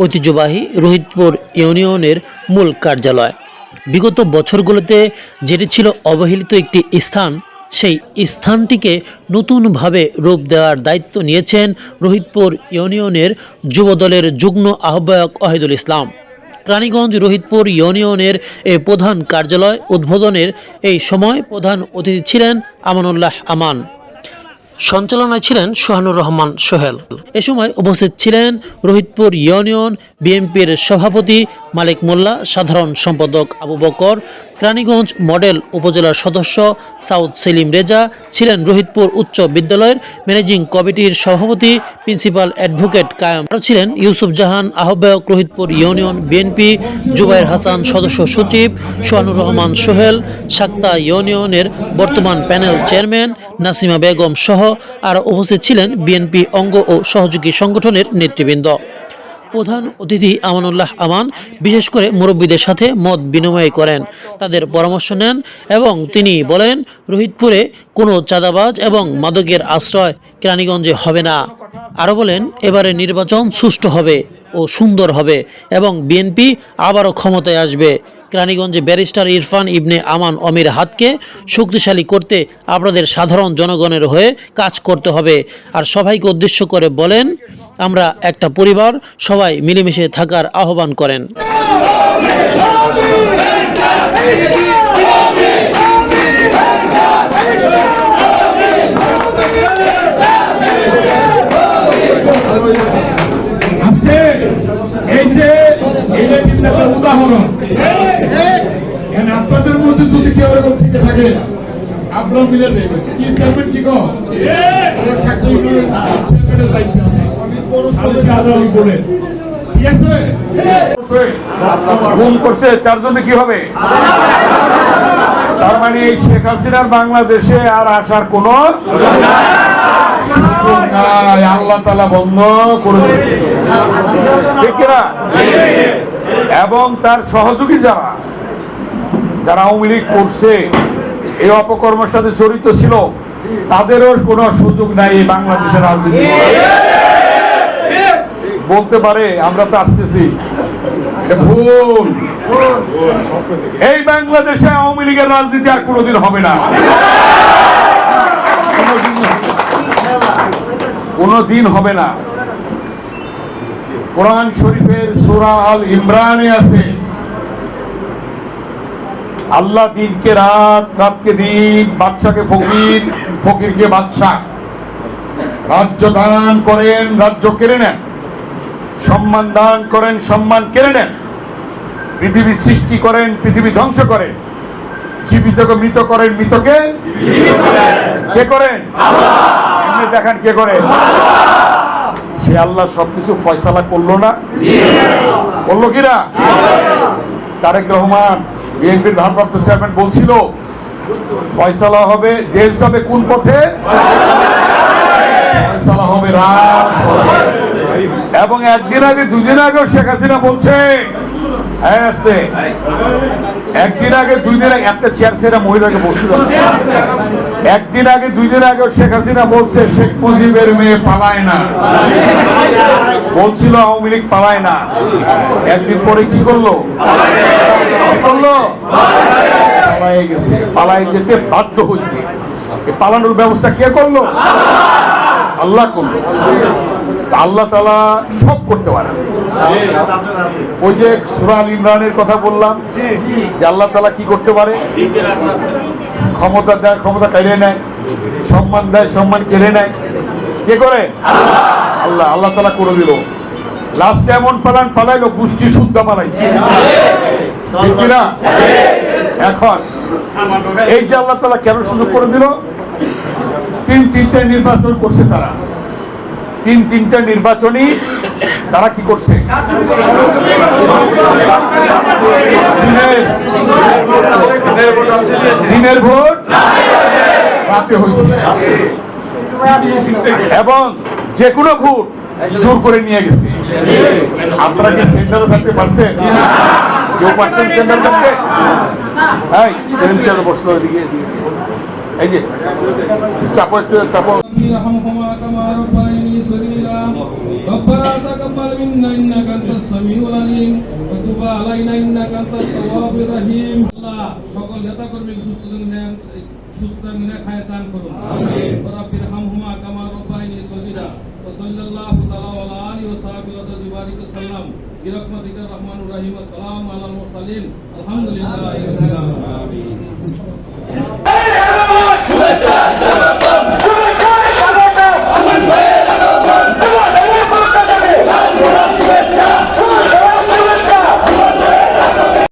ঐতিহ্যবাহী রোহিতপুর ইউনিয়নের মূল কার্যালয়। বিগত বছরগুলোতে যেটি ছিল অবহেলিত একটি স্থান, সেই স্থানটিকে নতুনভাবে রূপ দেওয়ার দায়িত্ব নিয়েছেন রোহিতপুর ইউনিয়নের যুবদলের যুগ্ম আহ্বায়ক অহিদুল ইসলাম। রানীগঞ্জ রোহিতপুর ইউনিয়নের এই প্রধান কার্যালয় উদ্বোধনের এই সময় প্রধান অতিথি ছিলেন আমানুল্লাহ আমান। সঞ্চালনায় ছিলেন সোহানুর রহমান সোহেল। এ সময় উপস্থিত ছিলেন রোহিতপুর ইউনিয়ন বিএনপির সভাপতি মালিক মোল্লা, সাধারণ সম্পাদক আবু বকর, রানীগঞ্জ মডেল উপজেলার সদস্য সাউদ সেলিম রেজা ছিলেন রোহিতপুর উচ্চ বিদ্যালয়ের ম্যানেজিং কমিটির সভাপতি, প্রিন্সিপাল অ্যাডভোকেট কায়াম। আরও ছিলেন ইউসুফ জাহান, আহ্বায়ক রোহিতপুর ইউনিয়ন বিএনপি, জুবাইর হাসান সদস্য সচিব সোহানুর রহমান সোহেল, সাক্তা ইউনিয়নের বর্তমান প্যানেল চেয়ারম্যান, নাসিমা বেগম সহ আরও উপস্থিত ছিলেন বিএনপি অঙ্গ ও সহযোগী সংগঠনের নেতৃবৃন্দ। প্রধান অতিথি আমানুল্লাহ আমান, বিশেষ করে মুরব্বীদের সাথে মত বিনিময় করেন। তাদের পরামর্শ নেন এবং তিনি বলেন, রোহিতপুরে কোনো চাঁদাবাজ এবং মাদকের আশ্রয় কেরানীগঞ্জে হবে না। আরও বলেন, এবারে নির্বাচন সুষ্ঠু হবে ও সুন্দর হবে এবং বিএনপি আবারও ক্ষমতায় আসবে। কেরানীগঞ্জে ব্যারিস্টার ইরফান ইবনে আমান অমির হাতকে শক্তিশালী করতে আপনাদের সাধারণ জনগণের হয়ে কাজ করতে হবে। আর সবাইকে উদ্দেশ্য করে বলেন, আমরা একটা পরিবার, সবাই মিলেমিশে থাকার আহ্বান করেন। যদি কেউ এরকম থেকে থাকে আপনারা মিলে দেবেন কি চেয়ারম্যান কি কো চেয়ারম্যানের দায়িত্ব আছে। আদালত বলে। ঠিক আছে? গুম করছে তার জন্য কি হবে? তার মানে এই শেখ হাসিনার বাংলাদেশে আর আসার কোন আল্লাহ তালা বন্ধ করে দিয়েছে। ঠিক কিনা? এবং তার সহযোগী যারা যারা আওয়ামী লীগ করছে, এই অপকর্মের সাথে জড়িত ছিল, তাদেরও কোনো সুযোগ নাই এই বাংলাদেশের রাজনীতি বলতে পারে, আমরা তো আসতেছি। ভুল। এই বাংলাদেশে আওয়ামী লীগের রাজনীতি আর কোনোদিন হবে না। কোনোদিন হবে না। কোরআন শরীফের সূরা আল ইমরানে আছে। আল্লাহ দিনকে রাত রাতকে দিন বাদশাকে ফকির ফকিরকে বাদশাহ রাজ্য দান করেন রাজ্য কেড়ে নেন। সম্মান দান করেন সম্মান কেড়ে নেন। পৃথিবী সৃষ্টি করেন পৃথিবী ধ্বংস করেন। জীবিতকে মৃত করেন মৃতকে কে করেন? এমনি দেখান কে করেন? সে আল্লাহ সবকিছু ফয়সালা করল না? করল কিনা? তারেক রহমান বিএনপির ভারপ্রাপ্ত চেয়ারম্যান বলছিল, ফয়সালা হবে দেশ যাবে কোন পথে এবং একদিন আগে, দুদিন আগেও শেখ হাসিনা বলছে একদিন আগে দুই দিন আগে, একটা চেয়ার সেরা মহিলাকে বসতে। একদিন আগে দুই দিন আগেও শেখ হাসিনা বলছে, শেখ মুজিবের মেয়ে পালায় না। বলছিল, আওয়ামী লীগ পালায় না। একদিন পরে কি করল? কি করল? পালায় গেছে। পালায় যেতে বাধ্য হয়েছে। পালানোর ব্যবস্থা কে করল? আল্লাহ করল। আল্লাহ তালা সব করতে পারে। ওই যে সুরাল ইমরানের কথা বললাম, যে আল্লাহ তালা কি করতে পারে? ক্ষমতা দেয় ক্ষমতা কেড়ে নেয়, সম্মান দেয় সম্মান কেড়ে নেয়। কে করে? আল্লাহ। আল্লাহ তালা করে দিল। লাস্টে এমন পালান, পালাইলো, গোষ্ঠী শুদ্ধ পালাইছে। কিনা? এখন এই যে আল্লাহ তালা কেন সুযোগ করে দিল? তিন তিনটে নির্বাচন করছে তারা। তিন তিনটা নির্বাচনই তারা কি করছে? দিনের ভোট রাতে হয়েছে। এবং যে কোনো ভোট জোর করে নিয়ে গেছে। আপনারা কি সেন্টারে থাকতে পারছেন? কেউ পারছেন সেন্টার থাকতে? এই, সেলিম বসল ওইদিকে। এই যে, চাপো একটু, চাপো। ارحمهما كما ربياني صغيرا ربنا تقبل منا انك انت السميع العليم وتب علينا انك انت التواب الرحيم আল্লাহ সকল নেতা কর্মীকে সুস্থ দিন সুস্থ নিয়ে খায় দান করুন আমিন রব্বির হামহুমা কামা রব্বাইনি সগীরা وصلى الله تعالى على اله وصحبه وبارك وسلم برحمتك الرحمن الرحيم والسلام على المرسلين الحمد لله رب العالمين